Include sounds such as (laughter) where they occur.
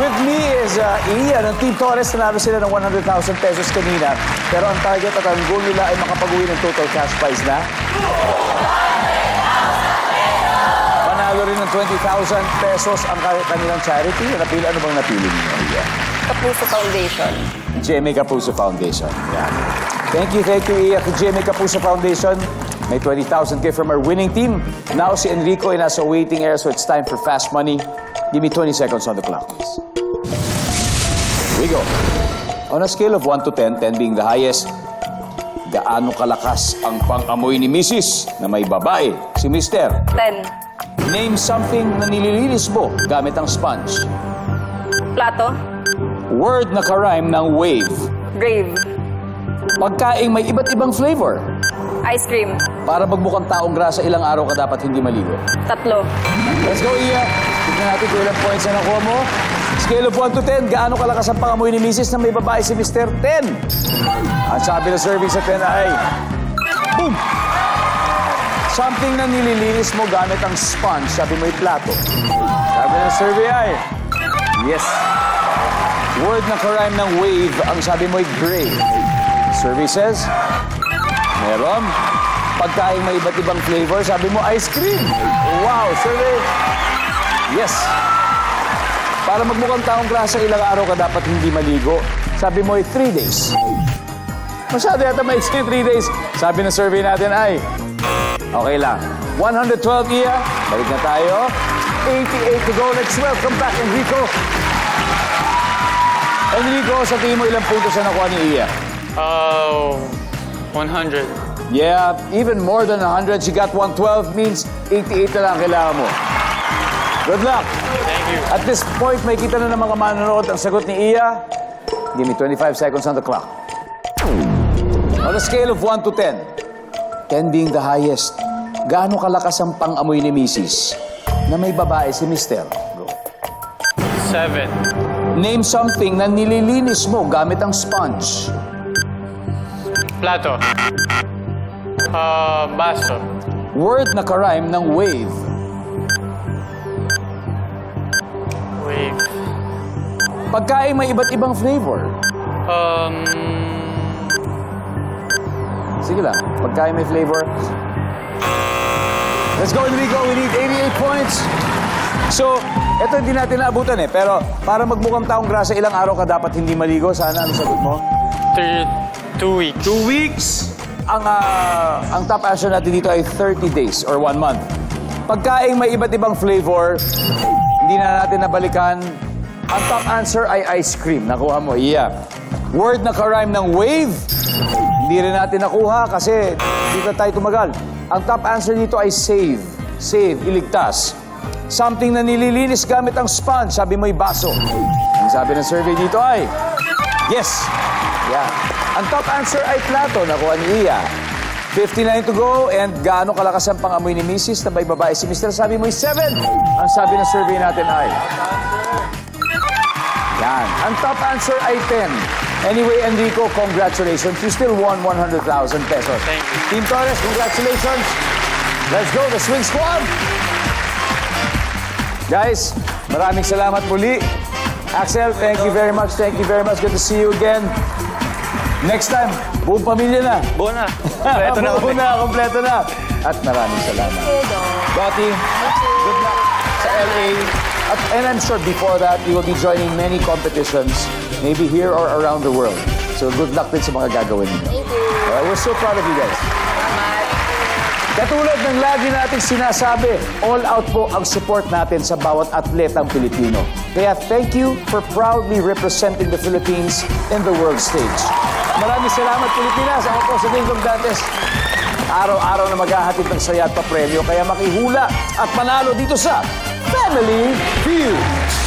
With me is uh, Ian ng Team Torres. Nanalo sila ng 100,000 pesos kanina. Pero ang target at ang goal nila ay makapag-uwi ng total cash prize na... Panalo rin ng 20,000 pesos ang ka- kanilang charity. Napili, ano bang napili niyo? Ian? Kapuso Foundation. Jamie Capuso Foundation. Yan. Thank you, thank you, to Jamie Capuso Foundation. May 20,000 gift from our winning team. Now si Enrico ay nasa waiting area, so it's time for fast money. Give me 20 seconds on the clock, please. Here we go. On a scale of 1 to 10, 10 being the highest, gaano kalakas ang pang-amoy ni Mrs. na may babae, si Mr. 10. Name something na nililinis mo gamit ang sponge. Plato. Word na karime ng wave. Grave. Pagkaing may iba't ibang flavor. Ice cream. Para magmukhang taong grasa, ilang araw ka dapat hindi maligo. Tatlo. Let's go, Iya. Tignan natin kung ilang points na nakuha mo. Scale of 1 to 10, gaano kalakas ang pangamoy ni Mrs. na may babae si Mr. 10? Ang sabi ng survey sa 10 ay... Boom! Something na nililinis mo gamit ang sponge, sabi mo yung plato. Sabi ng survey ay... Yes. Word na karime ng wave, ang sabi mo ay gray. Survey says... Meron. Pagkain may iba't ibang flavor, sabi mo ice cream. Wow, survey. Yes. Para magmukhang taong klase, ilang araw ka dapat hindi maligo. Sabi mo ay 3 days. Masyado yata may 3 days. Sabi ng survey natin ay, okay lang. 112 iya. Balik na tayo. 88 to go. Let's welcome back Enrico. Enrico, sa tingin mo ilang puntos na nakuha ni Iya? Oh, 100. Yeah, even more than 100. She got 112 means 88 na lang kailangan mo. Good luck. Thank you. At this point, may kita na ng mga manonood ang sagot ni Iya. Give me 25 seconds on the clock. On a scale of 1 to 10, 10 being the highest, gaano kalakas ang pang-amoy ni Mrs. na may babae si Mister? Go. 7. Name something na nililinis mo gamit ang sponge. Plato. Uh, baso. Word na karime ng wave. Wave. Pagkain may iba't ibang flavor. Um, Sige lang, pagkain may flavor. Let's go, Enrico. We need 88 points. So, ito hindi natin naabutan eh. Pero para magmukhang taong grasa, ilang araw ka dapat hindi maligo? Sana ano sagot mo? three, two weeks. Two weeks. Ang, ah, ang top answer natin dito ay 30 days or one month. Pagkain may iba't ibang flavor, hindi na natin nabalikan. Ang top answer ay ice cream. Nakuha mo, yeah. Word na karime ng wave, hindi rin natin nakuha kasi dito tayo tumagal. Ang top answer dito ay save. Save, iligtas. Something na nililinis gamit ang sponge, sabi mo'y baso. Ang sabi ng survey dito ay, yes. Yeah. Ang top answer ay plato, nakuha ni Iya. 59 to go, and gaano kalakas ang pangamoy ni Mrs. na may babae si Mr. Sabi mo'y 7. Ang sabi ng survey natin ay... Yan. Ang top answer ay 10. Anyway, Enrico, congratulations. You still won 100,000 pesos. Thank you. Team Torres, congratulations. Let's go, the Swing Squad. Guys, maraming salamat muli. Axel, thank you very much. Thank you very much. Good to see you again. Next time, buong pamilya na. Buo na. (laughs) Kompleto na Buo na, kompleto na. At maraming salamat. Dottie, good luck sa LA. At, and I'm sure before that, you will be joining many competitions, maybe here or around the world. So good luck din sa mga gagawin ninyo. Thank you. we're so proud of you guys. Katulad ng lagi nating sinasabi, all out po ang support natin sa bawat atletang Pilipino. Kaya thank you for proudly representing the Philippines in the world stage. Maraming salamat Pilipinas. Ako po sa Dingdong Dantes. Araw-araw na maghahatid ng saya at papremyo. Kaya makihula at manalo dito sa Family Feud.